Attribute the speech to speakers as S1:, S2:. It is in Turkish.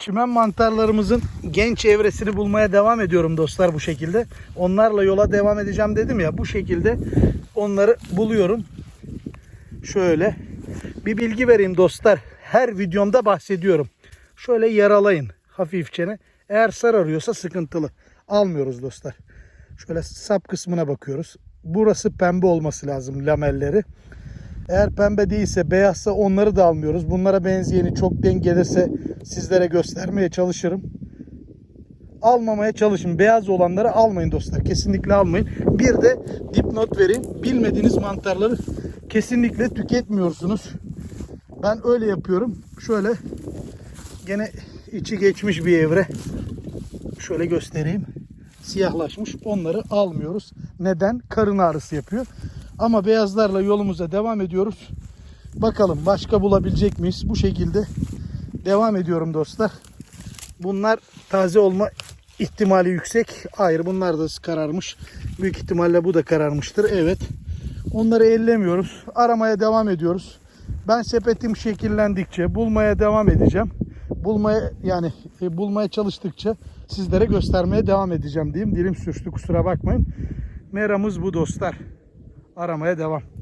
S1: Çimen mantarlarımızın genç evresini bulmaya devam ediyorum dostlar bu şekilde. Onlarla yola devam edeceğim dedim ya bu şekilde onları buluyorum. Şöyle bir bilgi vereyim dostlar. Her videomda bahsediyorum. Şöyle yaralayın hafifçene. Eğer sararıyorsa sıkıntılı. Almıyoruz dostlar. Şöyle sap kısmına bakıyoruz. Burası pembe olması lazım lamelleri. Eğer pembe değilse beyazsa onları da almıyoruz. Bunlara benzeyeni çok denk gelirse sizlere göstermeye çalışırım. Almamaya çalışın. Beyaz olanları almayın dostlar. Kesinlikle almayın. Bir de dipnot vereyim. Bilmediğiniz mantarları kesinlikle tüketmiyorsunuz. Ben öyle yapıyorum. Şöyle gene içi geçmiş bir evre. Şöyle göstereyim. Siyahlaşmış. Onları almıyoruz. Neden? Karın ağrısı yapıyor. Ama beyazlarla yolumuza devam ediyoruz. Bakalım başka bulabilecek miyiz? Bu şekilde devam ediyorum dostlar. Bunlar taze olma ihtimali yüksek. Hayır bunlar da kararmış. Büyük ihtimalle bu da kararmıştır. Evet. Onları ellemiyoruz. Aramaya devam ediyoruz. Ben sepetim şekillendikçe bulmaya devam edeceğim. Bulmaya yani e, bulmaya çalıştıkça sizlere göstermeye devam edeceğim diyeyim. Dilim sürçtü kusura bakmayın. Meramız bu dostlar. Aramaya devam.